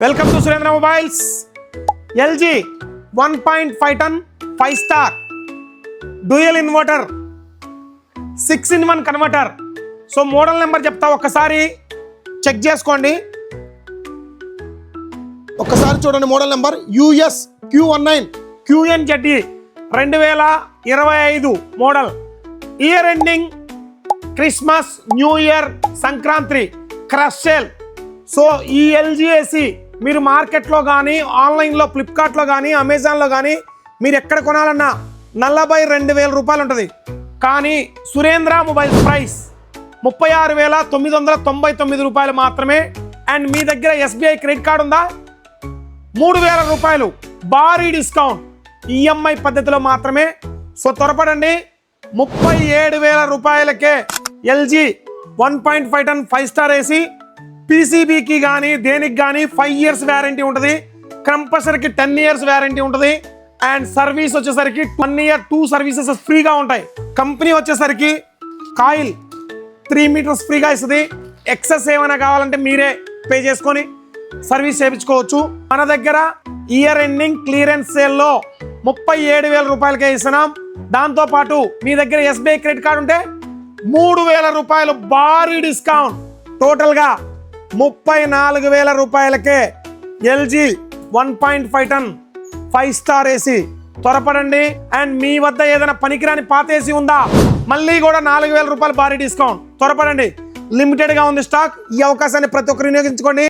Welcome to Surendra mobiles LG one point five ton five star dual inverter six in one converter so model number చెప్తా ఒక్కసారి. Check చేసుకోండి. ఒక్కసారి చూడండి model number US Q one nine QN ZD రెండు వేల ఇరవై ఐదు model year ending Christmas new year Sankranti crash sale so ఈ ఎల్జిఏసి మీరు మార్కెట్లో కానీ ఆన్లైన్లో ఫ్లిప్కార్ట్లో కానీ అమెజాన్లో కానీ మీరు ఎక్కడ కొనాలన్నా నలభై రెండు వేల రూపాయలు ఉంటుంది. కానీ సురేంద్ర మొబైల్ ప్రైస్ ముప్పై ఆరు వేల తొమ్మిది వందల తొంభై తొమ్మిది రూపాయలు మాత్రమే. అండ్ మీ దగ్గర ఎస్బీఐ క్రెడిట్ కార్డు ఉందా? మూడు వేల రూపాయలు భారీ డిస్కౌంట్ ఈఎంఐ పద్ధతిలో మాత్రమే. సో త్వరపడండి. ముప్పై ఏడు వేల రూపాయలకే LG one point five ton five star AC పీసీబీకి కానీ దేనికి కానీ ఫైవ్ ఇయర్స్ వ్యారంటీ ఉంటుంది. కంపల్సరీకి టెన్ ఇయర్స్ వ్యారంటీ ఉంటుంది. అండ్ సర్వీస్ వచ్చేసరికి వన్ ఇయర్ టూ సర్వీసెస్ ఫ్రీగా ఉంటాయి. కంపెనీ వచ్చేసరికి కాయిల్ త్రీ మీటర్స్ ఫ్రీగా ఇస్తుంది. ఎక్సెస్ ఏమైనా కావాలంటే మీరే పే చేసుకొని సర్వీస్ చేయించుకోవచ్చు. మన దగ్గర ఇయర్ ఎండింగ్ క్లియరెన్స్ సేల్లో ముప్పై ఏడు వేల రూపాయలకే ఇస్తున్నాం. దాంతోపాటు మీ దగ్గర ఎస్బీఐ క్రెడిట్ కార్డు ఉంటే మూడు వేల రూపాయలు భారీ డిస్కౌంట్ టోటల్గా ముప్పై నాలుగు వేల రూపాయలకే LG one point five ton five star AC. త్వరపడండి. అండ్ మీ వద్ద ఏదైనా పనికిరాని పాత ఏసీ ఉందా? మళ్ళీ కూడా నాలుగు వేల రూపాయలు భారీ డిస్కౌంట్. త్వరపడండి. లిమిటెడ్గా ఉంది స్టాక్. ఈ అవకాశాన్ని ప్రతి ఒక్కరు వినియోగించుకోండి.